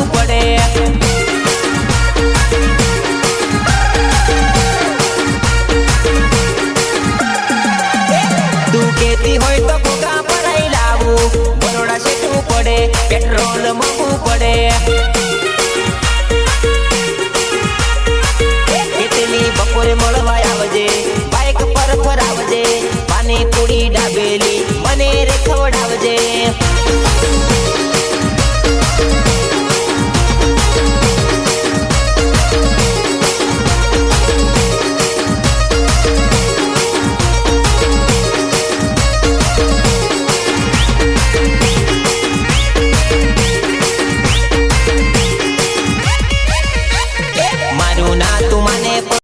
કરવું પડે ખેતી હોય તો ભૂખા પડાઈ લાવું. બરોડા શેઠવું પડે પેટ્રોલ મૂકવું પડે. કેટલી બપોરે મળે